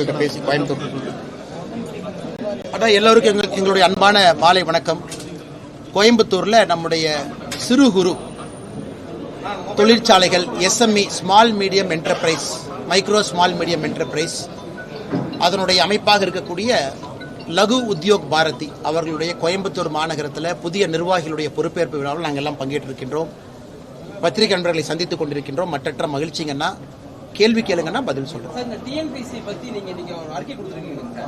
பேசி கோயம்புத்தூர் அதான் எல்லோருக்கும் எங்க- எங்களுடைய அன்பான மாலை வணக்கம். கோயம்புத்தூர்ல நம்முடைய சிறு குறு தொழிற்சாலைகள் SME small medium enterprise micro small medium enterprise அதனுடைய அமைப்பாக இருக்கக்கூடிய லகு உத்யோக் பாரதி அவர்களுடைய கோயம்புத்தூர் மாநகரத்தில் புதிய நிர்வாகிகளுடைய பொறுப்பேற்பு விழாவில் நாங்கள் எல்லாம் பங்கேற்றிருக்கின்றோம். பத்திரிகை நண்பர்களை சந்தித்துக் கொண்டிருக்கின்றோம். மற்றற்ற மகிழ்ச்சிங்கன்னா கேள்வி கேளுங்கன்னா பதில் சொல்றோம் சார் இந்த டிஎன்பிசி பத்தி நீங்க நீங்க ஒரு அறிக்கை கொடுத்துருக்கீங்க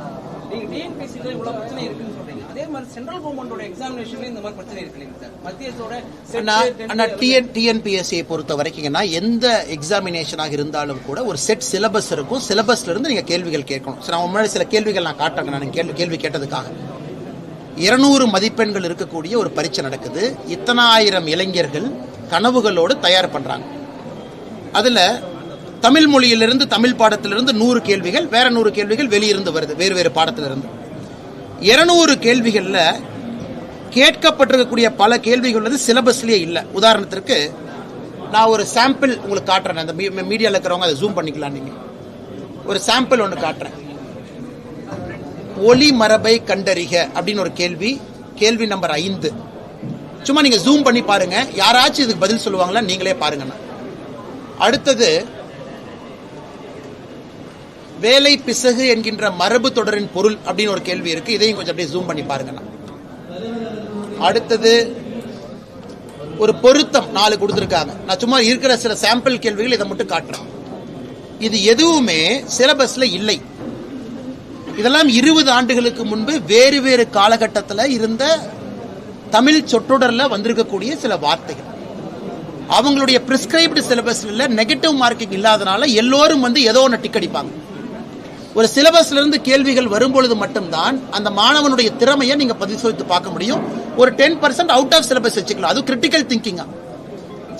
நீங்க டிஎன்பிசில இவ்வளவு பிரச்சனை இருக்குன்னு சொல்றீங்க. அதே மாதிரி சென்ட்ரல் கவர்மெண்டோட எக்ஸாமினேஷன்ல இந்த மாதிரி பிரச்சனை இருக்கு இல்லைங்க சார்? மத்திய அரசோட set, அண்ணா tenth அண்ணா level- டிஎன் டிஎன்பிஎஸ்சியை பொறுத்த வரைக்கும்னா எந்த எக்ஸாமினேஷனாக இருந்தாலும் கூட ஒரு செட் சிலபஸ் இருக்கும். சிலபஸ்ல இருந்து நீங்க கேள்விகள் கேட்கணும். சரி நான் முன்னாடி சில கேள்விகள் நான் காட்டுறேங்க நான் கேள்வி கேள்வி கேட்டதுக்காக. இருநூறு மதிப்பெண்கள் இருக்கக்கூடிய ஒரு பரீட்சை நடக்குது. இத்தனாயிரம் இளைஞர்கள் கனவுகளோடு தயார் பண்றாங்க. அதுல தமிழ் மொழியிலிருந்து தமிழ் பாடத்திலிருந்து நூறு கேள்விகள் வேற நூறு கேள்விகள் வெளியிருந்து வருது வேறு வேறு பாடத்திலிருந்து. இருநூறு கேள்விகளில் கேட்கப்பட்டிருக்கக்கூடிய பல கேள்விகள் வந்து சிலபஸ்லேயே இல்லை. உதாரணத்திற்கு நான் ஒரு சாம்பிள் உங்களுக்கு காட்டுறேன். அந்த மீடியாவில் இருக்கிறவங்க அதை ஜூம் பண்ணிக்கலாம் நீங்கள் ஒரு சாம்பிள் ஒன்று காட்டுறேன். ஒலி மரபை கண்டறிக அப்படின்னு ஒரு கேள்வி கேள்வி நம்பர் ஐந்து. சும்மா நீங்கள் ஜூம் பண்ணி பாருங்கள் யாராச்சும் இதுக்கு பதில் சொல்லுவாங்களா நீங்களே பாருங்கண்ணா. அடுத்தது வேலை பிசகு என்கின்ற மரபு தொடரின் பொருள் அப்படின்னு ஒரு கேள்வி இருக்கு. இதையும் கொஞ்சம் அப்படியே ஜூம் பண்ணி பாருங்க. அடுத்தது ஒரு பொருத்தம் நாலு கொடுத்துருக்காங்க. நான் சும்மா இருக்கிற சில சாம்பிள் கேள்விகள் இதை மட்டும் காட்டுறேன். இது எதுவுமே சிலபஸ்ல இல்லை. இதெல்லாம் இருபது ஆண்டுகளுக்கு முன்பு வேறு வேறு காலகட்டத்தில் இருந்த தமிழ் சொற்றொடர்ல வந்திருக்கக்கூடிய சில வார்த்தைகள். அவங்களுடைய பிரிஸ்கிரைப்டு சிலபஸ்ல நெகட்டிவ் மார்க்கிங் இல்லாதனால எல்லோரும் வந்து ஏதோ ஒன்று டிக் அடிப்பாங்க. ஒரு சிலபஸ்ல இருந்து கேள்விகள் வரும்பொழுது மட்டும்தான் அந்த மாணவனுடைய திறமையை நீங்க பரிசோதித்து பார்க்க முடியும். ஒரு ten percent out of syllabus வச்சுக்கலாம். அது கிரிட்டிக்கல் திங்கிங்கா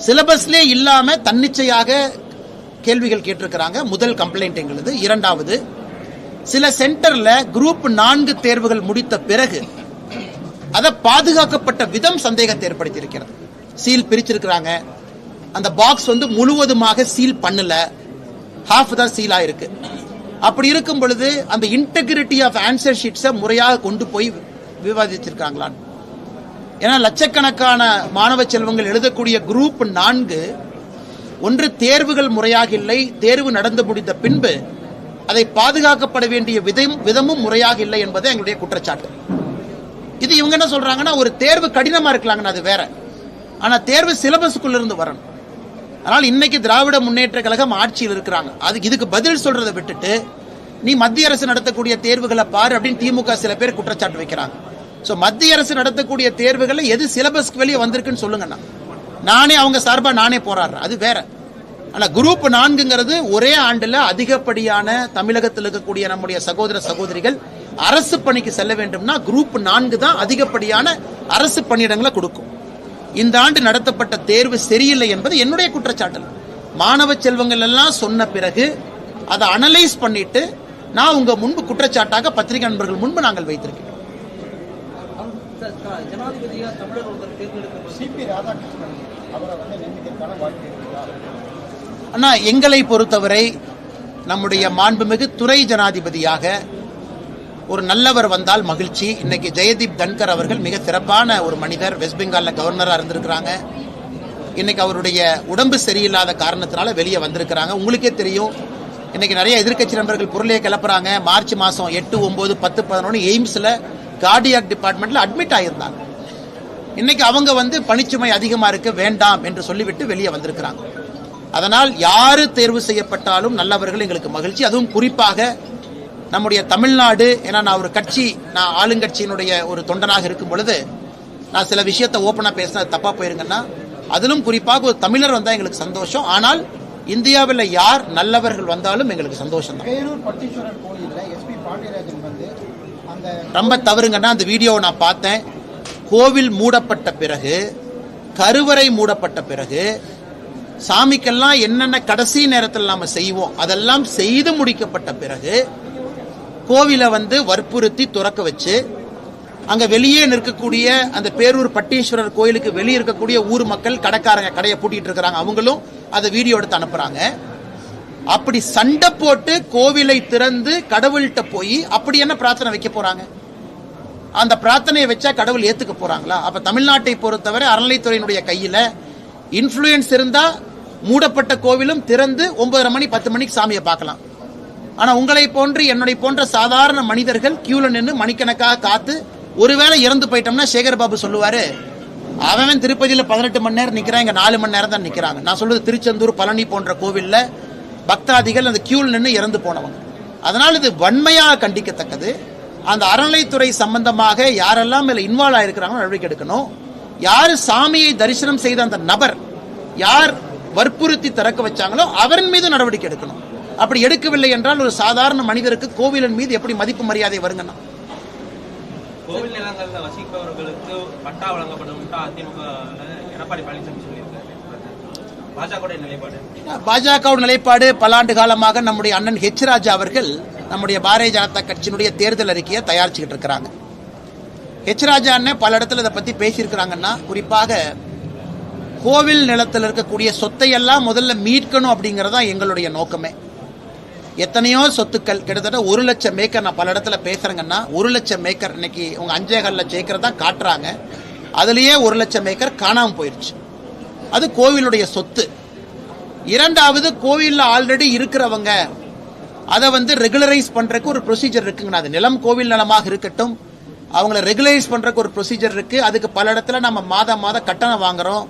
சிலபஸ்லே இல்லாம தன்னிச்சையாக கேள்விகள் கேட்டிருக்கிறாங்க. முதல் கம்ப்ளைண்ட் எங்களுது. இரண்டாவது சில சென்டர்ல குரூப் நான்கு தேர்வுகள் முடித்த பிறகு அதை பாதுகாக்கப்பட்ட விதம் சந்தேகத்தை ஏற்படுத்தி இருக்கிறது சீல் பிரிச்சிருக்கிறாங்க. அந்த பாக்ஸ் வந்து முழுவதுமாக சீல் பண்ணல. ஹாஃப் தான் சீல் ஆயிருக்கு. அப்படி இருக்கும் பொழுது அந்த இன்டெகிரிட்டி ஆஃப் ஆன்சர் ஷீட்ஸை முறையாக கொண்டு போய் விவாதிச்சிருக்காங்களான்னு ஏன்னா லட்சக்கணக்கான மாணவ செல்வங்கள் எழுதக்கூடிய குரூப் நான்கு ஒன்று தேர்வுகள் முறையாக இல்லை தேர்வு நடந்து முடிந்த பின்பு அதை பாதுகாக்கப்பட வேண்டிய விதம் விதமும் முறையாக இல்லை என்பது எங்களுடைய குற்றச்சாட்டு. இது இவங்க என்ன சொல்றாங்கன்னா ஒரு தேர்வு கடினமா இருக்கலாங்கன்னு அது வேற. ஆனா தேர்வு சிலபஸுக்குள்ள இருந்து வரணும். அதனால் இன்னைக்கு திராவிட முன்னேற்ற கழகம் ஆட்சியில் இருக்கிறாங்க. அதுக்கு இதுக்கு பதில் சொல்றதை விட்டுட்டு நீ மத்திய அரசு நடத்தக்கூடிய தேர்வுகளை பாரு அப்படின்னு திமுக சில பேர் குற்றச்சாட்டு வைக்கிறாங்க. ஸோ மத்திய அரசு நடத்தக்கூடிய தேர்வுகளை எது சிலபஸ்க்கு வெளியே வந்திருக்குன்னு சொல்லுங்கண்ணா. நானே அவங்க சார்பாக நானே போராடுறேன். அது வேற. ஆனால் குரூப் நான்குங்கிறது ஒரே ஆண்டில் அதிகப்படியான தமிழகத்தில் இருக்கக்கூடிய நம்முடைய சகோதர சகோதரிகள் அரசு பணிக்கு செல்ல வேண்டும்னா குரூப் நான்கு தான் அதிகப்படியான அரசு பணியிடங்களை கொடுக்கும். இந்த ஆண்டு நடத்தப்பட்ட தேர்வு சரியில்லை என்பது என்னுடைய குற்றச்சாட்டு மாணவ செல்வங்கள் எல்லாம் சொன்ன பிறகு அதை அனலைஸ் பண்ணிட்டு நான் உங்க முன்பு குற்றச்சாட்டாக பத்திரிகை நண்பர்கள் முன்பு நாங்கள் வைத்திருக்கிறோம். அண்ணா எங்களை பொறுத்தவரை நம்முடைய மாண்புமிகு துறை ஜனாதிபதியாக ஒரு நல்லவர் வந்தால் மகிழ்ச்சி. இன்னைக்கு ஜெயதீப் தன்கர் அவர்கள் மிக சிறப்பான ஒரு மனிதர் வெஸ்ட் பெங்காலில் கவர்னராக இருந்திருக்கிறாங்க. இன்னைக்கு அவருடைய உடம்பு சரியில்லாத காரணத்தினால வெளியே வந்திருக்கிறாங்க. உங்களுக்கே தெரியும் இன்னைக்கு நிறைய எதிர்க்கட்சி நண்பர்கள் பொருளையே கிளப்புறாங்க. மார்ச் மாதம் எட்டு ஒன்பது பத்து பதினொன்று எய்ம்ஸில் கார்டியாக் டிபார்ட்மெண்ட்டில் அட்மிட் ஆகியிருந்தாங்க இன்னைக்கு அவங்க வந்து பணிச்சுமை அதிகமாக இருக்க வேண்டாம் என்று சொல்லிவிட்டு வெளியே வந்திருக்கிறாங்க. அதனால் யாரு தேர்வு செய்யப்பட்டாலும் நல்லவர்கள் எங்களுக்கு மகிழ்ச்சி. அதுவும் குறிப்பாக நம்முடைய தமிழ்நாடு ஏன்னா நான் ஒரு கட்சி நான் ஆளுங்கட்சியினுடைய ஒரு தொண்டனாக இருக்கும் பொழுது நான் சில விஷயத்தை ஓப்பனா பேசினா அது தப்பா போயிருங்கன்னா அதிலும் குறிப்பாக ஒரு தமிழர் வந்தா எங்களுக்கு சந்தோஷம். ஆனால் இந்தியாவில் யார் நல்லவர்கள் வந்தாலும் எங்களுக்கு சந்தோஷம் தான் ரொம்ப தவறுங்கன்னா அந்த வீடியோவை நான் பார்த்தேன். கோவில் மூடப்பட்ட பிறகு கருவறை மூடப்பட்ட பிறகு சாமிக்கெல்லாம் என்னென்ன கடைசி நேரத்தில் நாம செய்வோம் அதெல்லாம் செய்து முடிக்கப்பட்ட பிறகு கோவிலை வந்து வற்புறுத்தி துறக்க வச்சு அங்க வெளியே நிற்கக்கூடிய அந்த பேரூர் பட்டீஸ்வரர் கோயிலுக்கு வெளியே இருக்கக்கூடிய ஊர் மக்கள் கடைக்காரங்க கடையை பூட்டிட்டு இருக்கிறாங்க. அவங்களும் அதை வீடியோ எடுத்து அனுப்புறாங்க. அப்படி சண்டை போட்டு கோவிலை திறந்து கடவுள்கிட்ட போய் அப்படி என்ன பிரார்த்தனை வைக்க போறாங்க? அந்த பிரார்த்தனையை வச்சா கடவுள் ஏத்துக்க போறாங்களா? அப்ப தமிழ்நாட்டை பொறுத்தவரை அறநிலைத்துறையினுடைய கையில இன்ஃப்ளூயன்ஸ் இருந்தா மூடப்பட்ட கோவிலும் திறந்து ஒன்பதரை மணி பத்து மணிக்கு சாமியை பார்க்கலாம். ஆனா உங்களை போன்று என்னுடைய போன்ற சாதாரண மனிதர்கள் கியூல நின்று மணிக்கணக்காக காத்து ஒருவேளை இறந்து போயிட்டோம்னா சேகர் பாபு சொல்லுவாரு அவன் திருப்பதியில பதினெட்டு மணி நேரம் நிக்கிறான் இங்க நாலு மணி நேரம் தான் நிக்கிறாங்க. நான் சொல்றது திருச்செந்தூர் பழனி போன்ற கோவில்ல பக்தாதிகள் அந்த கியூல் நின்று இறந்து போனவங்க. அதனால் இது வன்மையாக கண்டிக்கத்தக்கது. அந்த அறநிலைத்துறை சம்பந்தமாக யாரெல்லாம் இதில் இன்வால்வ் ஆகிருக்கிறாங்களோ நடவடிக்கை எடுக்கணும். யார் சாமியை தரிசனம் செய்த அந்த நபர் யார் வற்புறுத்தி திறக்க வச்சாங்களோ அவரின் மீது நடவடிக்கை எடுக்கணும். அப்படி எடுக்கவில்லை என்றால் ஒரு சாதாரண மனிதருக்கு கோவிலின் மீது எப்படி மதிப்பு மரியாதை வருங்கண்ணா? கோவில் நிலங்கள்ல வசிப்பவர்களுக்கு பட்டா வழங்கப்படும் அதிமுக எடப்பாடி பழனிசாமி சொல்லியிருக்காரு. பாஜக நிலைப்பாடு? பாஜகவுடைய நிலைப்பாடு பல ஆண்டு காலமாக நம்முடைய அண்ணன் ஹெச் ராஜா அவர்கள் நம்முடைய பாரதிய ஜனதா கட்சியினுடைய தேர்தல் அறிக்கையை தயாரிச்சுக்கிட்டு இருக்கிறாங்க. ஹெச் ராஜா அண்ணன் பல இடத்துல இதை பத்தி பேசியிருக்கிறாங்கன்னா குறிப்பாக கோவில் நிலத்தில் இருக்கக்கூடிய சொத்தை எல்லாம் முதல்ல மீட்கணும் அப்படிங்கறதா எங்களுடைய நோக்கமே. எத்தனையோ சொத்துக்கள் கிட்டத்தட்ட ஒரு லட்சம் மேக்கர் நான் பல இடத்துல பேசுறேங்கன்னா ஒரு லட்சம் மேக்கர் இன்னைக்கு உங்க அஞ்சேகால் லட்சம் ஏக்கர் தான் காட்டுறாங்க. அதுலேயே ஒரு லட்சம் ஏக்கர் காணாமல் போயிருச்சு. அது கோவிலுடைய சொத்து. இரண்டாவது கோவிலில் ஆல்ரெடி இருக்கிறவங்க அதை வந்து ரெகுலரைஸ் பண்றதுக்கு ஒரு ப்ரொசீஜர் இருக்குங்கண்ணா அது நிலம் கோவில் நிலமாக இருக்கட்டும் அவங்கள ரெகுலரைஸ் பண்றதுக்கு ஒரு ப்ரொசீஜர் இருக்கு. அதுக்கு பல இடத்துல நம்ம மாதம் மாதம் கட்டணம் வாங்குறோம்.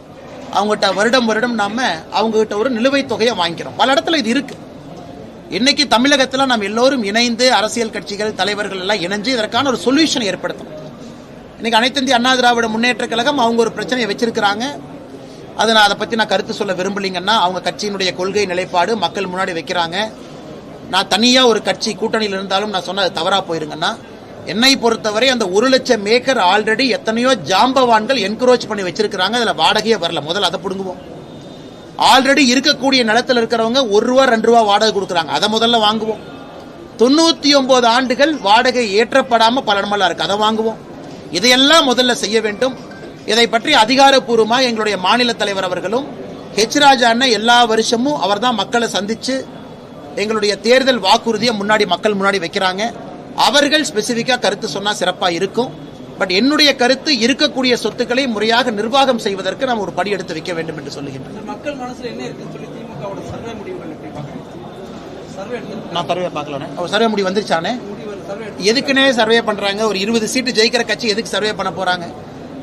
அவங்ககிட்ட வருடம் வருடம் நாம அவங்ககிட்ட ஒரு நிலுவைத் தொகையை வாங்கிக்கிறோம். பல இடத்துல இது இருக்குது இன்னைக்கு தமிழகத்துல நாம் எல்லோரும் இணைந்து அரசியல் கட்சிகள் தலைவர்கள் எல்லாம் இணைஞ்சு இதற்கான ஒரு சொல்யூஷன் ஏற்படுத்தணும். இன்னைக்கு அனைத்திந்திய அண்ணா திராவிட முன்னேற்ற கழகம் அவங்க ஒரு பிரச்சனையை வச்சிருக்கிறாங்க. அதை நான் அதை பத்தி நான் கருத்து சொல்ல விரும்பலீங்கன்னா அவங்க கட்சியினுடைய கொள்கை நிலைப்பாடு மக்கள் முன்னாடி வைக்கிறாங்க. நான் தனியா ஒரு கட்சி கூட்டணியில் இருந்தாலும் நான் சொன்னது தவறா போயிருங்கன்னா என்னை பொறுத்தவரை அந்த ஒரு லட்சம் ஏக்கர் ஆல்ரெடி எத்தனையோ ஜாம்பவான்கள் என்கரேஜ் பண்ணி வச்சிருக்கிறாங்க. அதுல வாடகையே வரல. முதல்ல அதை பிடுங்குவோம். ஆல்ரெடி இருக்கக்கூடிய நிலத்தில் இருக்கிறவங்க ஒரு ரூபா ரெண்டு ரூபா வாடகை கொடுக்குறாங்க. அதை முதல்ல வாங்குவோம். தொண்ணூத்தி ஒன்பது ஆண்டுகள் வாடகை ஏற்றப்படாம பல இடமெல்லாம் இருக்கு. அதை வாங்குவோம். இதையெல்லாம் முதல்ல செய்ய வேண்டும். இதை பற்றி அதிகாரப்பூர்வமாக எங்களுடைய மாநில தலைவர் அவர்களும் ஹெச் ராஜா அண்ணன் எல்லா வருஷமும் அவர்தான் மக்களை சந்திச்சு எங்களுடைய தேர்தல் வாக்குறுதியை முன்னாடி மக்கள் முன்னாடி வைக்கிறாங்க. அவர்கள் ஸ்பெசிஃபிக்காக கருத்து சொன்னால் சிறப்பாக இருக்கும். பட் என்னுடைய கருத்து இருக்கக்கூடிய சொத்துக்களை முறையாக நிர்வாகம் செய்வதற்கு நாம் ஒரு படி எடுத்து வைக்க வேண்டும் என்று சொல்லுகின்றனர். இந்த மக்கள் மனசுல என்ன இருக்குன்னு சொல்லி திமுகவோட சர்வே முடிவுகள் எப்படி பாக்குறீங்க சர்வே எடுத்து நான் சர்வே பார்க்கலானே. அவர் சர்வே முடி வந்துருச்சானே? முடிவு சர்வே எடுத்து எதுக்குன்னே சர்வே பண்றாங்க? ஒரு இருபது சீட்டு ஜெயிக்கிற கட்சி எதுக்கு சர்வே பண்ண போறாங்க?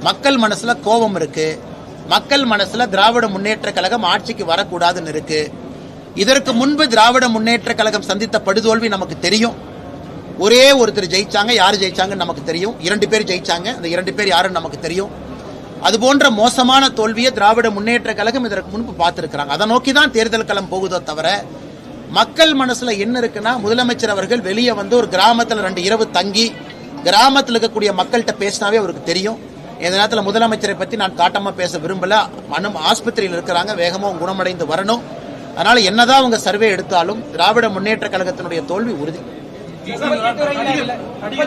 மக்கள் மனசுல கோபம் இருக்கு. மக்கள் மனசுல திராவிட முன்னேற்ற கழகம் ஆட்சிக்கு வரக்கூடாதுன்னு இருக்கு. இதற்கு முன்பு திராவிட முன்னேற்ற கழகம் சந்தித்த படுதோல்வி நமக்கு தெரியும். ஒரே ஒருத்தர் ஜெயிச்சாங்க யார் ஜெயிச்சாங்கன்னு நமக்கு தெரியும். இரண்டு பேர் ஜெயிச்சாங்க அந்த இரண்டு பேர் யாருன்னு நமக்கு தெரியும். அது போன்ற மோசமான தோல்வியை திராவிட முன்னேற்ற கழகம் இதற்கு முன்பு பார்த்துருக்கிறாங்க. அதை நோக்கி தான் தேர்தல் களம் போகுதோ தவிர மக்கள் மனசுல என்ன இருக்குன்னா முதலமைச்சர் அவர்கள் வெளியே வந்து ஒரு கிராமத்தில் ரெண்டு இரவு தங்கி கிராமத்தில் இருக்கக்கூடிய மக்கள்கிட்ட பேசினாவே அவருக்கு தெரியும். இந்த நேரத்தில் முதலமைச்சரை பற்றி நான் காட்டமாக பேச விரும்பல. மனம் ஆஸ்பத்திரியில் இருக்கிறாங்க வேகமாக குணமடைந்து வரணும். அதனால என்னதான் அவங்க சர்வே எடுத்தாலும் திராவிட முன்னேற்ற கழகத்தினுடைய தோல்வி உறுதி.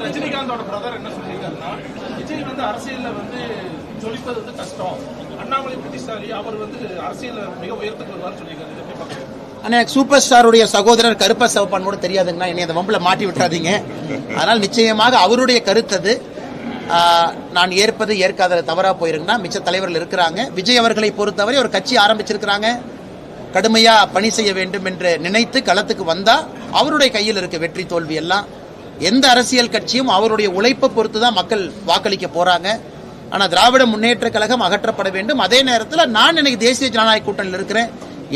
ரஜினிகாந்தோட பிரதர் என்ன சொல்லியிருக்காருன்னா விஜய் வந்து அரசியல்ல வந்து ஜொலிப்பது வந்து கஷ்டம். அண்ணாமலை புத்திசாலி அவர் வந்து அரசியல்ல மிக உயரத்துக்கு வருவார்னு சொல்லியிருக்காரு. இதை எப்படி பார்க்கறீங்க? ஆனா எனக்கு சூப்பர் ஸ்டாருடைய சகோதரர் கருப்ப சிவப்பான் கூட தெரியாதுங்கண்ணா. என்னை அந்த வம்புல மாட்டி விட்டுறாதீங்க. அதனால் நிச்சயமாக அவருடைய கருத்து அது. ஆஹ், நான் ஏற்பது ஏற்காத தவறா போயிருங்கன்னா மிச்ச தலைவர்கள் இருக்கிறாங்க. விஜய் அவர்களை பொறுத்தவரை ஒரு கட்சி ஆரம்பிச்சிருக்கிறாங்க. கடுமையா பணி செய்ய வேண்டும் என்று நினைத்து களத்துக்கு வந்தா அவருடைய கையில் இருக்க வெற்றி தோல்வி எல்லாம் எந்த அரசியல் கட்சியும் அவருடைய உழைப்பை பொறுத்து தான் மக்கள் வாக்களிக்க போறாங்க. ஆனால் திராவிட முன்னேற்ற கழகம் அகற்றப்பட வேண்டும். அதே நேரத்தில் நான் இன்னைக்கு தேசிய ஜனநாயக கூட்டணியில் இருக்கிறேன்.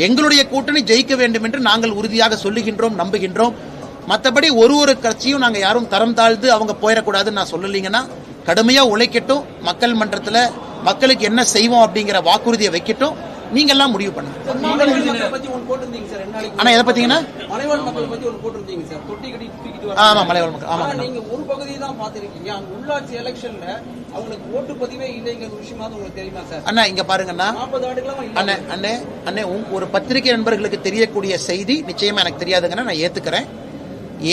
எங்களுடைய கூட்டணி ஜெயிக்க வேண்டும் என்று நாங்கள் உறுதியாக சொல்லுகின்றோம் நம்புகின்றோம். மற்றபடி ஒரு ஒரு கட்சியும் நாங்கள் யாரும் தரம் தாழ்ந்து அவங்க போயிடக்கூடாதுன்னு நான் சொல்லலைங்கன்னா கடுமையாக உழைக்கட்டும். மக்கள் மன்றத்தில் மக்களுக்கு என்ன செய்வோம் அப்படிங்கிற வாக்குறுதியை வைக்கட்டும். நீங்க எல்லாம் முடிவு பண்ணுங்க ஆனா எதை பாத்தீங்கன்னா மலைவாழ் மக்கள் பத்தி ஒன்று போட்டிருந்தீங்க சார் தொட்டி கட்டி தூக்கிட்டு ஆமா மலைவாழ் மக்கள். ஆமா நீங்க ஒரு பகுதியை தான் பாத்திருக்கீங்க அங்க உள்ளாட்சி எலெக்ஷன்ல அவங்களுக்கு ஓட்டு பதிவே இல்லைங்கிற விஷயமாவது உங்களுக்கு தெரியுமா சார்? அண்ணா இங்க பாருங்கண்ணா. அண்ணே அண்ணே அண்ணே ஒரு பத்திரிகை நண்பர்களுக்கு தெரியக்கூடிய செய்தி நிச்சயமா எனக்கு தெரியாதுங்கன்னா நான் ஏத்துக்கிறேன்.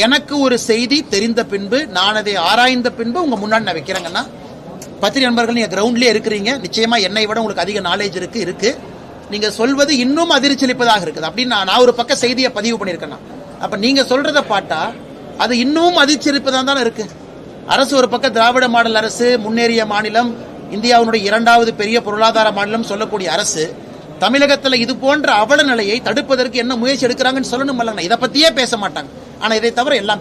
எனக்கு ஒரு செய்தி தெரிந்த பின்பு நான் அதை ஆராய்ந்த பின்பு உங்க முன்னாடி நான் வைக்கிறேங்கன்னா பத்திரிகை நண்பர்கள் நீங்க கிரவுண்ட்லயே இருக்கிறீங்க. நிச்சயமா என்னை விட உங்களுக்கு அதிக நாலேஜ் இருக்கு இருக்கு. நீங்க சொல்வது இன்னும் அதிர்ச்சியளிப்பதாக இருக்குது. அப்படின்னு நான் ஒரு பக்க செய்தியை பதிவு பண்ணியிருக்கேன். அப்ப நீங்க சொல்றத பார்த்தா அது இன்னும் அதிர்ச்சியளிப்பதாக தானே இருக்கு. அரசு ஒரு பக்கம் திராவிட மாடல் அரசு முன்னேறிய மாநிலம் இந்தியாவினுடைய இரண்டாவது பெரிய பொருளாதார மாநிலம் சொல்லக்கூடிய அரசு தமிழகத்துல இது போன்ற அவல நிலையை தடுப்பதற்கு என்ன முயற்சி எடுக்கிறாங்கன்னு சொல்லணும் இல்லைங்க இதை பத்தியே பேச மாட்டாங்க. ஆனா இதை தவிர எல்லாம்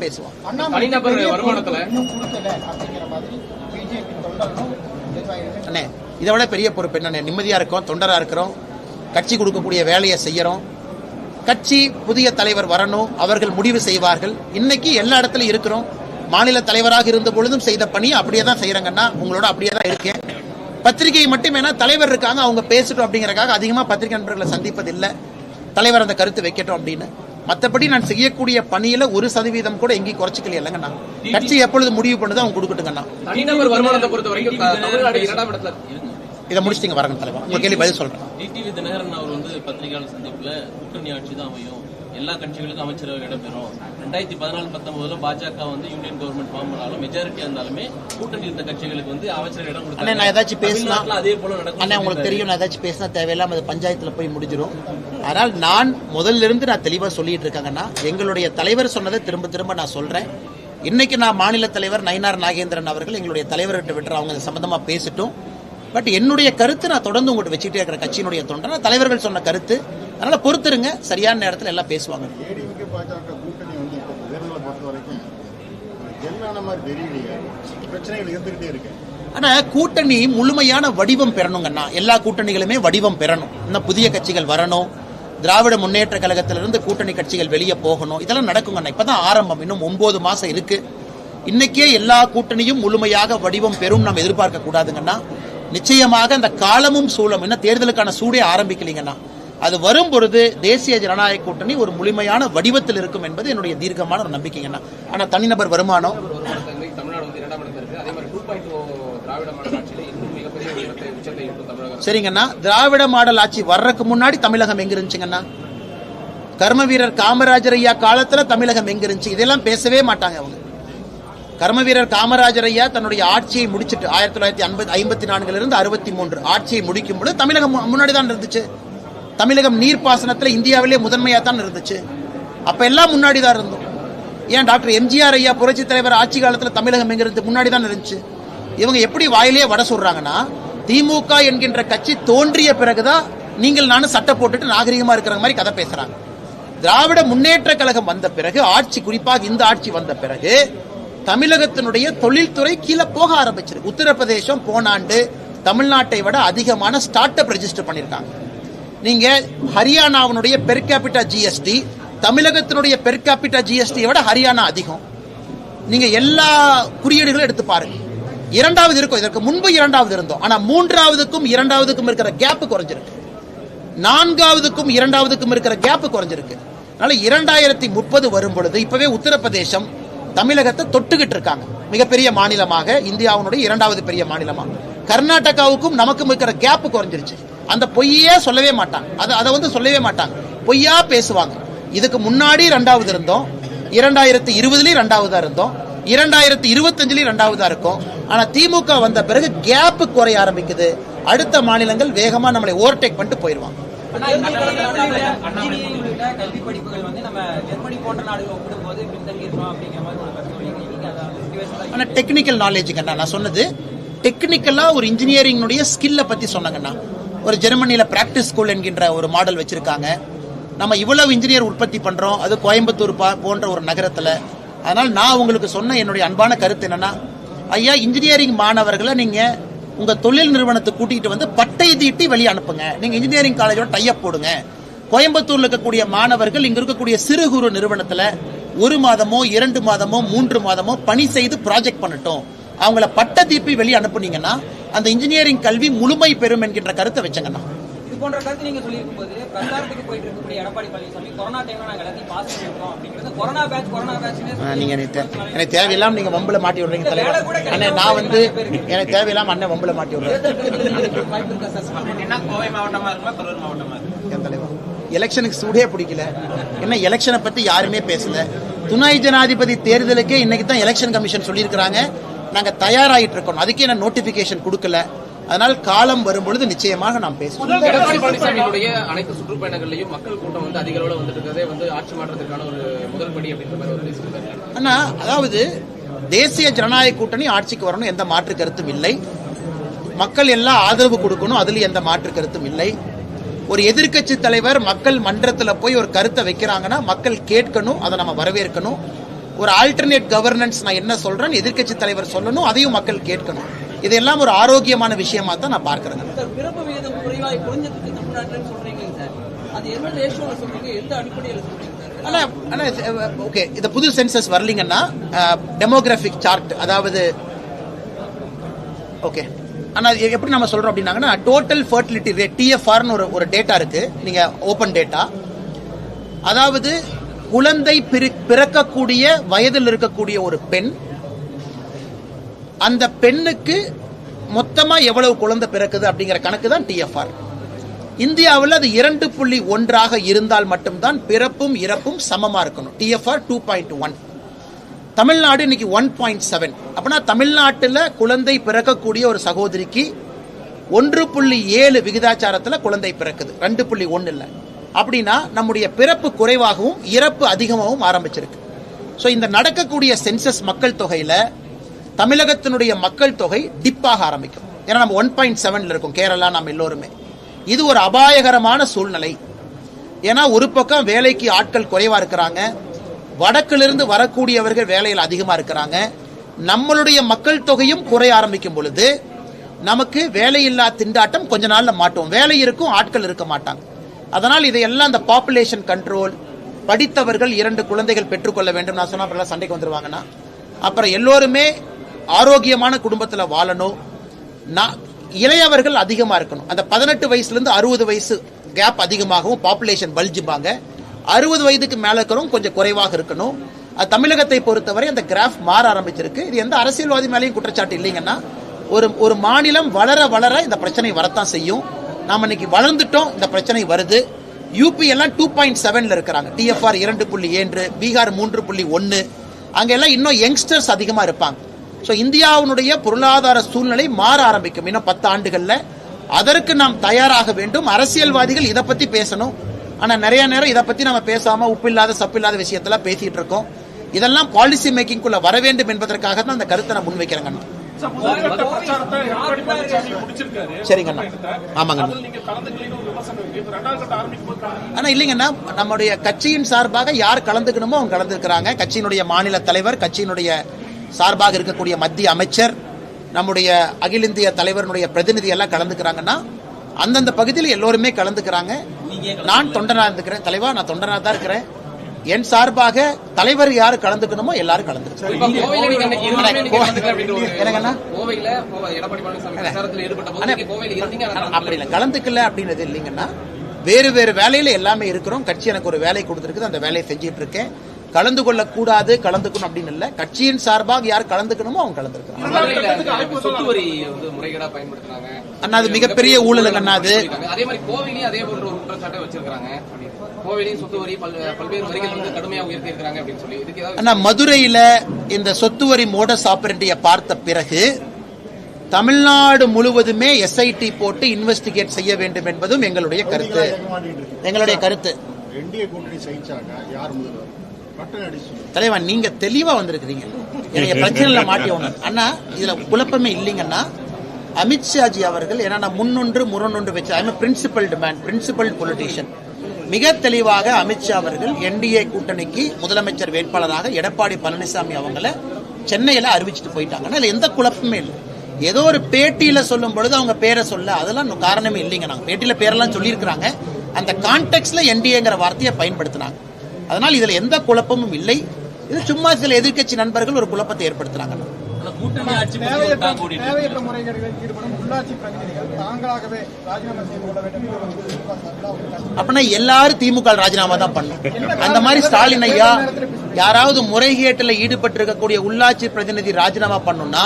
அண்ணே இதை விட பெரிய பொறுப்பு என்னண்ணே? நிம்மதியா இருக்கோம் தொண்டரா இருக்கிறோம். கட்சி கொடுக்கக்கூடிய வேலையை செய்யறோம் கட்சி புதிய தலைவர் வரணும் அவர்கள் முடிவு செய்வார்கள் இன்னைக்கு எல்லா இடத்துலயும் இருக்கிறோம் மாநில தலைவராக இருந்த பொழுதும் செய்த பணியை அப்படியே தான் செய்யறங்கன்னா உங்களோட அப்படியே தான் இருக்கேன் பத்திரிகை மட்டும் ஏன்னா தலைவர் இருக்காங்க அவங்க பேசட்டும் அப்படிங்கறக்காக அதிகமா பத்திரிகை நண்பர்களை சந்திப்பது இல்ல தலைவர் அந்த கருத்து வைக்கட்டும் அப்படின்னு மத்தபடி நான் செய்யக்கூடிய பணியில ஒரு சதவீதம் கூட எங்கேயும் குறைச்சிக்கல இல்லைங்கண்ணா கட்சி எப்பொழுது முடிவு பண்ணுதோ அவங்க கொடுக்கட்டுங்கண்ணா இதை முடிச்சிங்க வரங்க தலைவர் உங்க கேள்வி பதில் சொல்றேன். டிடிவி தினகரன் அவர் வந்து பத்திரிகையாளர் சந்திப்புல கூட்டணி ஆட்சி தான் அமையும். எல்லா கட்சிகளுக்கும் அமைச்சரவை இடம்பெறும். ரெண்டாயிரத்தி பதினாலு பத்தொன்பதுல பாஜக வந்து யூனியன் கவர்மெண்ட் ஃபார்ம் பண்ணாலும் மெஜாரிட்டியா இருந்தாலுமே கூட்டணி இருந்த கட்சிகளுக்கு வந்து அமைச்சரவை இடம் கொடுத்தாங்க. நான் ஏதாச்சும் பேசினா அதே போல நடக்கும் அண்ணே உங்களுக்கு தெரியும் நான் ஏதாச்சும் பேசினா தேவையில்லாம அது பஞ்சாயத்துல போய் முடிஞ்சிடும் ஆனால் நான் முதல்ல இருந்து நான் தெளிவா சொல்லிட்டு இருக்காங்கன்னா எங்களுடைய தலைவர் சொன்னதை திரும்ப திரும்ப நான் சொல்றேன். இன்னைக்கு நான் மாநில தலைவர் நயினார் நாகேந்திரன் அவர்கள் எங்களுடைய தலைவர்கிட்ட விட்டு அவங்க சம்பந்தமா பேசட்டும். பட் என்னுடைய கருத்து நான் தொடர்ந்து உங்கள்கிட்ட வச்சுட்டே இருக்கிற கட்சியினுடைய தொண்டர். நான் தலைவர்கள் சொன்ன கருத்து. அதனால பொறுத்துருங்க. சரியான நேரத்தில் எல்லாம் பேசுவாங்க. ஆனா கூட்டணி முழுமையான வடிவம் பெறணுங்கண்ணா எல்லா கூட்டணிகளுமே வடிவம் பெறணும். இன்னும் புதிய கட்சிகள் வரணும். திராவிட முன்னேற்ற கழகத்திலிருந்து கூட்டணி கட்சிகள் வெளியே போகணும். இதெல்லாம் நடக்குங்கண்ணா இப்பதான் ஆரம்பம். இன்னும் ஒன்பது மாசம் இருக்கு. இன்னைக்கே எல்லா கூட்டணியும் முழுமையாக வடிவம் பெறும் நம்ம எதிர்பார்க்க கூடாதுங்கண்ணா நிச்சயமாக அந்த காலமும் சூழலும். இன்னும் தேர்தலுக்கான சூடே ஆரம்பிக்கலீங்கன்னா அது வரும் பொழுது தேசிய ஜனநாயக கூட்டணி ஒரு முழுமையான வடிவத்தில் இருக்கும் என்பது என்னுடைய தீர்க்கமான ஒரு நம்பிக்கைங்கண்ணா. ஆனா தனிநபர் வருமானம். திராவிட மாடல் சரிங்கண்ணா. திராவிட மாடல் ஆட்சி வர்றதுக்கு முன்னாடி தமிழகம் எங்க இருந்துச்சுங்கண்ணா? கர்ம வீரர் காமராஜர் ஐயா காலத்துல தமிழகம் எங்க இருந்துச்சு? இதெல்லாம் பேசவே மாட்டாங்க அவங்க. கர்மவீரர் காமராஜர் ஐயா தன்னுடைய ஆட்சியை முடிச்சிட்டு ஆயிரத்தி தொள்ளாயிரத்தி ஐம்பது ஐம்பத்தி நான்குல இருந்து அறுபத்தி மூன்று ஆட்சியை முடிக்கும் பொழுது தமிழகம் முன்னாடி தான் இருந்துச்சு. தமிழகம் நீர்ப்பாசனத்தில் இந்தியாவிலே முதன்மையாக தான் இருந்துச்சு. அப்போ எல்லாம் முன்னாடி தான் இருந்தோம். ஏன் டாக்டர் எம்ஜிஆர் ஐயா புரட்சி தலைவர் ஆட்சி காலத்தில் தமிழகம் எங்கிறது இருந்து முன்னாடி தான் இருந்துச்சு. இவங்க எப்படி வாயிலே வட சொல்கிறாங்கன்னா திமுக என்கின்ற கட்சி தோன்றிய பிறகுதான் நீங்கள் நானும் சட்டை போட்டுட்டு நாகரிகமாக இருக்கிற மாதிரி கதை பேசுகிறாங்க திராவிட முன்னேற்ற கழகம் வந்த பிறகு ஆட்சி குறிப்பாக இந்த ஆட்சி வந்த பிறகு தமிழகத்தினுடைய தொழில்துறை கீழே போக ஆரம்பிச்சிருக்கு. உத்தரப்பிரதேசம் போனாண்டு தமிழ்நாட்டை விட அதிகமான ஸ்டார்ட் அப் ரெஜிஸ்டர் பண்ணியிருக்காங்க நீங்க ஹரியானாவினுடைய பெர் கேபிட்டா ஜிஎஸ்டி தமிழகத்தினுடைய பெர் கேபிட்டா ஜிஎஸ்டியை விட ஹரியானா அதிகம். நீங்க எல்லா குறியீடுகளும் எடுத்து பாருங்க. இரண்டாவது இருக்கும். இதற்கு முன்பு இரண்டாவது இருந்தோம். ஆனா மூன்றாவதுக்கும் இரண்டாவதுக்கும் இருக்கிற கேப் குறைஞ்சிருக்கு. நான்காவதுக்கும் இரண்டாவதுக்கும் இருக்கிற கேப் குறைஞ்சிருக்கு. அதனால இரண்டாயிரத்தி முப்பது வரும் பொழுது இப்பவே உத்தரப்பிரதேசம் தமிழகத்தை தொட்டுக்கிட்டு இருக்காங்க. மிகப்பெரிய மாநிலமாக இந்தியாவினுடைய இரண்டாவது பெரிய மாநிலமாக கர்நாடகாவுக்கும் நமக்கும் இருக்கிற கேப் குறைஞ்சிருச்சு. அந்த பொய்யே சொல்லவே மாட்டாங்க. அதை அதை வந்து சொல்லவே மாட்டாங்க. பொய்யா பேசுவாங்க. இதுக்கு முன்னாடி ரெண்டாவது இருந்தோம். இரண்டாயிரத்தி இருபதுலேயும் ரெண்டாவதா இருந்தோம். இரண்டாயிரத்தி இருபத்தஞ்சிலையும் ரெண்டாவதா இருக்கும். ஆனா திமுக வந்த பிறகு கேப்பு குறைய ஆரம்பிக்குது. அடுத்த மாநிலங்கள் வேகமா நம்மளை ஓவர்டேக் பண்ணிட்டு போயிடுவாங்க கல்வி படிப்புகள் வந்து நம்ம ஜெர்மனி போன்ற நாடுகள் ஒப்பிடும்போது பின்தங்கி இருக்கோம் அப்படிங்கிற மாதிரி ஒரு கருத்து டெக்னிக்கல் நாலேஜுங்கண்ணா நான் சொன்னது டெக்னிக்கலா ஒரு இன்ஜினியரிங்னுடைய ஸ்கில்லை பத்தி சொன்னாங்கண்ணா ஒரு ஜெர்மனியில பிராக்டிஸ் ஸ்கூல் என்கின்ற ஒரு மாடல் வச்சிருக்காங்க. நம்ம இவ்வளவு இன்ஜினியர் உற்பத்தி பண்றோம். அது கோயம்புத்தூர் பா- போன்ற ஒரு நகரத்துல. அதனால நான் உங்களுக்கு சொன்ன என்னுடைய அன்பான கருத்து என்னன்னா ஐயா இன்ஜினியரிங் மாணவர்களை நீங்கள் உங்க தொழில் நிறுவனத்தை கூட்டிகிட்டு வந்து பட்டை தீட்டி வெளியே அனுப்புங்க. நீங்க இன்ஜினியரிங் காலேஜோட டைப் போடுங்க. கோயம்புத்தூர்ல இருக்கக்கூடிய மாணவர்கள் இங்க இருக்கக்கூடிய சிறு குறு நிறுவனத்துல ஒரு மாதமோ இரண்டு மாதமோ மூன்று மாதமோ பணி செய்து ப்ராஜெக்ட் பண்ணட்டும். அவங்கள பட்ட தீப்பி வெளியே அனுப்புனீங்கன்னா அந்த இன்ஜினியரிங் கல்வி முழுமை பெறும் என்கின்ற கருத்தை வச்சங்கண்ணா. போன்ற கருத்து நீங்க சொல்லியிருக்கும் போது பிரச்சாரத்துக்கு போயிட்டு இருக்கக்கூடிய எடப்பாடி பழனிசாமி கொரோனா டைம்ல நாங்க எல்லாத்தையும் பாஸ் பண்ணிருக்கோம் அப்படிங்கிறது கொரோனா பேட்ச் கொரோனா பேட்ச் நீங்க எனக்கு தேவையில்லாம நீங்க வம்புல மாட்டி விடுறீங்க தலைவர். அண்ணே நான் வந்து எனக்கு தேவையில்லாம அண்ணன் வம்புல மாட்டி விடுறேன். கோவை மாவட்டமா இருக்குமா கரூர் மாவட்டமா இருக்கு என் தலைவர் எலெக்ஷனுக்கு சூடே பிடிக்கல. என்ன எலெக்ஷனை பத்தி யாருமே பேசல. துணை ஜனாதிபதி தேர்தலுக்கே இன்னைக்கு தான் எலெக்ஷன் கமிஷன் சொல்லியிருக்கிறாங்க. நாங்க தயாராயிட்டு இருக்கோம். அதுக்கே நான் நோட்டிபிகேஷன் கொடுக்கல. அதனால் காலம் வரும்பொழுது நிச்சயமாக நாம் பேசுவோம். அனைத்து சுற்றுப்பயணங்கள்லயும் மக்கள் கூட்டம் வந்து அதிக அளவுல வந்துட்டு வந்து ஆட்சி மாற்றத்திற்கான ஒரு முதல் படி அப்படின்ற மாதிரி ஒரு பேசியிருக்காரு. ஆனா அதாவது தேசிய ஜனநாயக கூட்டணி ஆட்சிக்கு வரணும் எந்த மாற்று கருத்தும் இல்லை. மக்கள் எல்லாம் ஆதரவு கொடுக்கணும் அதுல எந்த மாற்று கருத்தும் இல்லை. ஒரு எதிர்க்கட்சி தலைவர் மக்கள் மன்றத்துல போய் ஒரு கருத்தை வைக்கிறாங்கன்னா மக்கள் கேட்கணும் அதை நம்ம வரவேற்கணும். ஒரு ஆல்டர்னேட் கவர்னன்ஸ் நான் என்ன சொல்றேன் எதிர்க்கட்சி தலைவர் சொல்லணும் அதையும் மக்கள் கேட்கணும். இதெல்லாம் ஒரு ஆரோக்கியமான விஷயமா தான் நான் பார்க்கறேங்க. ஓகே இந்த புது சென்சஸ் வரலீங்கன்னா டெமோகிராஃபிக் சார்ட் அதாவது ஓகே ஆனா இது எப்படி நம்ம சொல்றோம் அப்படின்னாங்கன்னா டோட்டல் ஃபர்டிலிட்டி ரேட் டிஎஃப்ஆர்னு ஒரு ஒரு டேட்டா இருக்கு. நீங்க ஓபன் டேட்டா அதாவது குழந்தை பிறி- பிறக்கக்கூடிய வயதில் இருக்கக்கூடிய ஒரு பெண் அந்த பெண்ணுக்கு மொத்தமா எவ்வளவு குழந்தை பிறக்குது அப்படிங்கிற கணக்கு தான் டிஎஃப்ஆர் இந்தியாவில் அது இரண்டு புள்ளி ஒன்றாக இருந்தால் மட்டும்தான் பிறப்பும் இறப்பும் சமமாக இருக்கணும். TFR two point one Tamil Nadu இன்னைக்கு ஒன் பாயிண்ட் செவன் அப்படின்னா தமிழ்நாட்டில் குழந்தை பிறக்கக்கூடிய ஒரு சகோதரிக்கு ஒன்று புள்ளி ஏழு விகிதாச்சாரத்தில் குழந்தை பிறக்குது. ரெண்டு புள்ளி ஒன்று இல்லை. அப்படின்னா நம்முடைய பிறப்பு குறைவாகவும் இறப்பு அதிகமாகவும் ஆரம்பிச்சிருக்கு. ஸோ இந்த நடக்கக்கூடிய சென்சஸ் மக்கள் தொகையில் தமிழகத்தினுடைய மக்கள் தொகை டிப்பாக ஆரம்பிக்கும். ஏன்னா நம்ம ஒன் பாயிண்ட் செவன்ல இருக்கும். கேரளா நம்ம எல்லோருமே. இது ஒரு அபாயகரமான சூழ்நிலை. ஏன்னா ஒரு பக்கம் வேலைக்கு ஆட்கள் குறைவாக இருக்கிறாங்க. வடக்கிலிருந்து வரக்கூடியவர்கள் வேலையில் அதிகமாக இருக்கிறாங்க. நம்மளுடைய மக்கள் தொகையும் குறைய ஆரம்பிக்கும் பொழுது நமக்கு வேலையில்லா திண்டாட்டம் கொஞ்ச நாளில் மாட்டோம். வேலை இருக்கும் ஆட்கள் இருக்க மாட்டாங்க. அதனால் இதையெல்லாம் அந்த பாப்புலேஷன் கண்ட்ரோல் படித்தவர்கள் இரண்டு குழந்தைகள் பெற்றுக்கொள்ள வேண்டும். நான் சொன்னால் அப்புறம் சண்டைக்கு வந்துடுவாங்கன்னா அப்புறம் எல்லோருமே ஆரோக்கியமான குடும்பத்தில் வாழணும். நான் இளையவர்கள் அதிகமாக இருக்கணும். அந்த பதினெட்டு வயசுலேருந்து அறுபது வயசு கேப் அதிகமாகவும் பாப்புலேஷன் பல்ஜுபாங்க அறுபது வயதுக்கு மேலே இருக்கிறவங்க கொஞ்சம் குறைவாக இருக்கணும். தமிழகத்தை பொறுத்தவரை அந்த கிராஃப் மாற ஆரம்பிச்சிருக்கு. இது எந்த அரசியல்வாதி மேலேயும் குற்றச்சாட்டு இல்லைங்கன்னா ஒரு ஒரு மாநிலம் வளர வளர இந்த பிரச்சனை வரத்தான் செய்யும். நாம் இன்னைக்கு வளர்ந்துட்டோம் இந்த பிரச்சனை வருது. யூபி எல்லாம் டூ பாயிண்ட் செவனில் இருக்கிறாங்க. டிஎஃப்ஆர் இரண்டு புள்ளி ஏழு பீகார் மூன்று புள்ளி ஒன்று அங்கெல்லாம் இன்னும் யங்ஸ்டர்ஸ் அதிகமாக இருப்பாங்க. ஸோ இந்தியாவினுடைய பொருளாதார சூழ்நிலை மாற ஆரம்பிக்கும். இன்னும் பத்து ஆண்டுகள்ல அதற்கு நாம் தயாராக வேண்டும். அரசியல்வாதிகள் இதை பத்தி பேசணும். ஆனா நிறைய நேரம் இதை பத்தி நம்ம பேசாம உப்பில்லாத சப்பில்லாத விஷயத்துல பேசிட்டு இருக்கோம். இதெல்லாம் பாலிசி மேக்கிங்குள்ள வர வேண்டும் என்பதற்காக தான் அந்த கருத்தை நான் முடிச்சிருக்காரு? சரிங்கண்ணா ஆமாங்கண்ணா ஆனா இல்லைங்கண்ணா நம்முடைய கட்சியின் சார்பாக யார் கலந்துக்கணுமோ அவங்க கலந்துக்கிறாங்க. கட்சியினுடைய மாநில தலைவர் கட்சியினுடைய சார்பாக இருக்கக்கூடிய மத்திய அமைச்சர் நம்முடைய அகில இந்திய தலைவருடைய பிரதிநிதி எல்லாம் கலந்துக்கிறாங்கன்னா அந்தந்த பகுதியில் எல்லோருமே கலந்துக்கிறாங்க. நான் தொண்டனா இருந்துக்கிறேன். தலைவா நான் தொண்டனா தான் இருக்கிறேன். என் சார்பாக தலைவர் யாரு கலந்துக்கணுமோ எல்லாரும் அப்படி இல்லை. கலந்துக்கல அப்படின்றது இல்லைங்கன்னா வேறு வேறு வேலையில எல்லாமே இருக்கிறோம். கட்சி எனக்கு ஒரு வேலை கொடுத்துருக்குது. அந்த வேலையை செஞ்சுட்டு இருக்கேன். கலந்து கொள்ள கூடாது கலந்துக்கணும் அப்படின்னு இல்ல. கட்சியின் சார்பாக யார் கலந்துக்கணுமோ அவங்க கலந்துருக்காங்க அண்ணா அது மிகப்பெரிய ஊழலுங்க அண்ணா அது. அதே மாதிரி கோவையிலயும் அதே போன்ற ஒரு குற்றச்சாட்டை வச்சிருக்காங்க கோவையிலயும் சொத்து வரி பல்- பல்வேறு வரிகள் வந்து கடுமையா உயர்த்தி இருக்காங்க அப்படின்னு சொல்லி. இதுக்கு ஏதாவது அண்ணா மதுரையில இந்த சொத்து வரி மோடஸ் ஆபரேட்டிய பார்த்த பிறகு தமிழ்நாடு முழுவதுமே எஸ்ஐடி போட்டு இன்வெஸ்டிகேட் செய்ய வேண்டும் என்பதும் எங்களுடைய கருத்து. எங்களுடைய கருத்து. தலைவன் நீங்க தெளிவா வந்திருக்கிறீங்க. என்னைய பிரச்சனையில மாட்டி ஒண்ணு அண்ணா இதுல குழப்பமே இல்லைங்கன்னா அமித்ஷாஜி அவர்கள் ஏன்னா முன்னொன்று முரணொன்று வச்சு I principal demand principal politician மிக தெளிவாக அமித்ஷா அவர்கள் என்டிஏ கூட்டணிக்கு முதலமைச்சர் வேட்பாளராக எடப்பாடி பழனிசாமி அவங்கள சென்னையில அறிவிச்சிட்டு போயிட்டாங்கன்னா இதுல எந்த குழப்பமே இல்லை. ஏதோ ஒரு பேட்டியில சொல்லும் பொழுது அவங்க பேரை சொல்ல அதெல்லாம் இன்னும் காரணமே இல்லைங்க. நாங்கள் பேட்டியில பேரெல்லாம் சொல்லியிருக்கிறாங்க. அந்த கான்டெக்ட்ல என்டிஏங்கிற வார்த்தையை பயன்படுத்தினாங்க. அதனால் இதுல எந்த குழப்பமும் இல்லை. இது சும்மா சில எதிர்க்கட்சி நண்பர்கள் ஒரு குழப்பத்தை ஏற்படுத்துறாங்க. அப்படின்னா எல்லாரும் திமுக ராஜினாமா தான் பண்ணும் அந்த மாதிரி ஸ்டாலின் ஐயா யாராவது முறைகேட்டில் ஈடுபட்டு இருக்கக்கூடிய உள்ளாட்சி பிரதிநிதி ராஜினாமா பண்ணணும்னா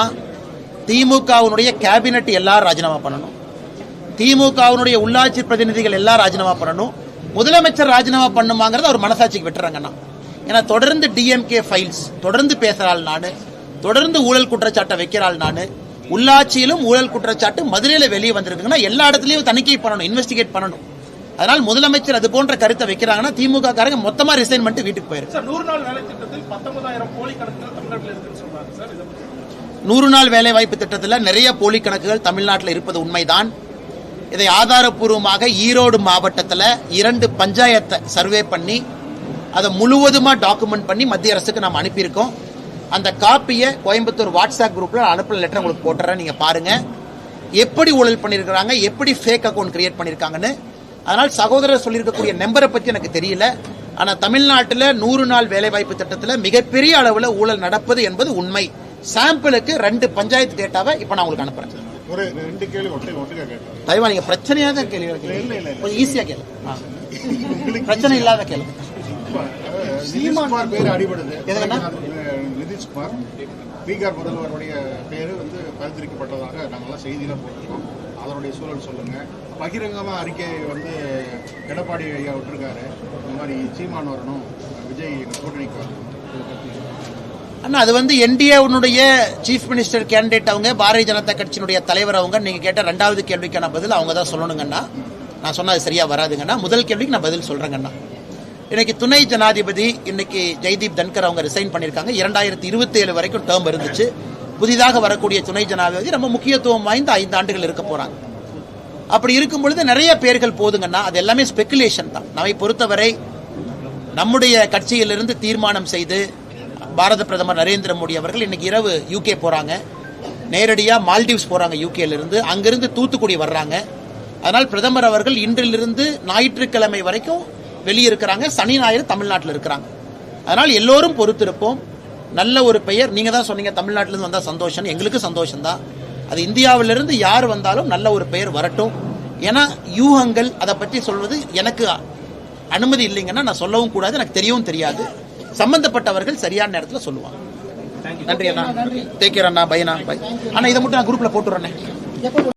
திமுகவினுடைய கேபினெட் எல்லாரும் ராஜினாமா பண்ணணும். திமுகவினுடைய உள்ளாட்சி பிரதிநிதிகள் எல்லாம் ராஜினாமா பண்ணணும். முதலமைச்சர் ராஜினாமா பண்ணுமாங்கிறத அவர் மனசாட்சிக்கு விட்டுறாங்கண்ணா ஏன்னா தொடர்ந்து டிஎம்கே ஃபைல்ஸ் தொடர்ந்து பேசுறாள் நானு தொடர்ந்து ஊழல் குற்றச்சாட்டை வைக்கிறாள் நானு உள்ளாட்சியிலும் ஊழல் குற்றச்சாட்டு மதுரையில வெளியே வந்திருக்குங்கன்னா எல்லா இடத்துலயும் தணிக்கை பண்ணணும் இன்வெஸ்டிகேட் பண்ணணும். அதனால் முதலமைச்சர் அது போன்ற கருத்தை வைக்கிறாங்கன்னா திமுக காரங்க மொத்தமா ரிசைன் பண்ணிட்டு வீட்டுக்கு போயிரு. சார் நூறு நாள் வேலை திட்டத்தில் பத்தொன்பதாயிரம் கோடி கணக்குகள் தமிழ்நாட்டில் இருக்குன்னு சொல்றாங்க சார். இதை பத்தி நூறு நாள் வேலை வாய்ப்பு திட்டத்தில் நிறைய போலி கணக்குகள் தமிழ்நாட்டில் இருப்பது உண்மைதான். இதை ஆதாரப்பூர்வமாக ஈரோடு மாவட்டத்தில் இரண்டு பஞ்சாயத்தை சர்வே பண்ணி அதை முழுவதுமாக டாக்குமெண்ட் பண்ணி மத்திய அரசுக்கு நாம் அனுப்பியிருக்கோம். அந்த காப்பியை கோயம்புத்தூர் வாட்ஸ்அப் குரூப்பில் அனுப்பின லெட்டர் உங்களுக்கு போட்டுறேன் நீங்கள் பாருங்கள் எப்படி ஊழல் பண்ணியிருக்கிறாங்க எப்படி ஃபேக் அக்கௌண்ட் கிரியேட் பண்ணியிருக்காங்கன்னு. அதனால் சகோதரர் சொல்லியிருக்கக்கூடிய நம்பரை பற்றி எனக்கு தெரியல. ஆனால் தமிழ்நாட்டில் நூறு நாள் வேலைவாய்ப்பு திட்டத்தில் மிகப்பெரிய அளவில் ஊழல் நடப்பது என்பது உண்மை. சாம்பிளுக்கு ரெண்டு பஞ்சாயத்து டேட்டாவை இப்போ நான் உங்களுக்கு அனுப்புகிறேன் ஒரு ரெண்டு கேள்வி ஒட்டை ஒட்டுக்கா கேட்டேன் தயவா நீங்க பிரச்சனையா தான் கேள்வி. கொஞ்சம் ஈஸியா கேளு. பிரச்சனை இல்லாத கேளு. நிதிஷ்குமார் பேர் அடிபடுது? அஹ் நிதிஷ்குமார் பீகார் முதல்வருடைய பேரு வந்து பரிந்துரைக்கப்பட்டதாக நாங்கெல்லாம் செய்தியில போட்டிருக்கோம். அதனுடைய சூழல் சொல்லுங்க. பகிரங்கமா அறிக்கை வந்து எடப்பாடி ஐயா விட்டுருக்காரு. இந்த மாதிரி சீமான் வரணும் விஜய் கூட்டணிக்கு வரணும். இதை அண்ணா அது வந்து என்டிஏனுடைய சீஃப் மினிஸ்டர் கேண்டிடேட் அவங்க பாரதிய ஜனதா கட்சியினுடைய தலைவர் அவங்க. நீங்க கேட்ட ரெண்டாவது கேள்விக்கான பதில் அவங்க தான் சொல்லணுங்கண்ணா நான் சொன்னது சரியா வராதுங்கண்ணா முதல் கேள்விக்கு நான் பதில் சொல்றேங்கண்ணா இன்னைக்கு துணை ஜனாதிபதி இன்னைக்கு ஜெய்தீப் தன்கர் அவங்க ரிசைன் பண்ணியிருக்காங்க. இரண்டாயிரத்தி இருபத்தி ஏழு வரைக்கும் டேர்ம் இருந்துச்சு. புதிதாக வரக்கூடிய துணை ஜனாதிபதி ரொம்ப முக்கியத்துவம் வாய்ந்த ஐந்து ஆண்டுகள் இருக்க போறாங்க. அப்படி இருக்கும் பொழுது நிறைய பேர்கள் போதுங்கன்னா அது எல்லாமே ஸ்பெகுலேஷன் தான். நம்மை பொறுத்தவரை நம்முடைய கட்சியிலிருந்து தீர்மானம் செய்து பாரத பிரதமர் நரேந்திர மோடி அவர்கள் இன்னைக்கு இரவு யூகே போறாங்க. நேரடியாக மால்டீவ்ஸ் போறாங்க யூகேலிருந்து அங்கேருந்து அங்கிருந்து தூத்துக்குடி வர்றாங்க. அதனால் பிரதமர் அவர்கள் இன்றிலிருந்து ஞாயிற்றுக்கிழமை வரைக்கும் வெளியே இருக்கிறாங்க சனி ஞாயிறு தமிழ்நாட்டில் இருக்கிறாங்க. அதனால் எல்லோரும் பொறுத்திருப்போம். நல்ல ஒரு பெயர். நீங்க தான் சொன்னீங்க தமிழ்நாட்டிலிருந்து வந்தால் சந்தோஷம் எங்களுக்கு சந்தோஷம் தான் அது இந்தியாவிலிருந்து யார் வந்தாலும் நல்ல ஒரு பெயர் வரட்டும். ஏன்னா யூகங்கள் அதை பற்றி சொல்வது எனக்கு அனுமதி இல்லைங்கன்னா நான் சொல்லவும் கூடாது. எனக்கு தெரியவும் தெரியாது. சம்பந்தப்பட்டவர்கள் சரியான நேரத்தில் சொல்லுவாங்க. நன்றி அண்ணா. கேர் அண்ணா. பை அண்ணா. பை அண்ணா இதை மட்டும் நான் குரூப்ல போட்டுறேன்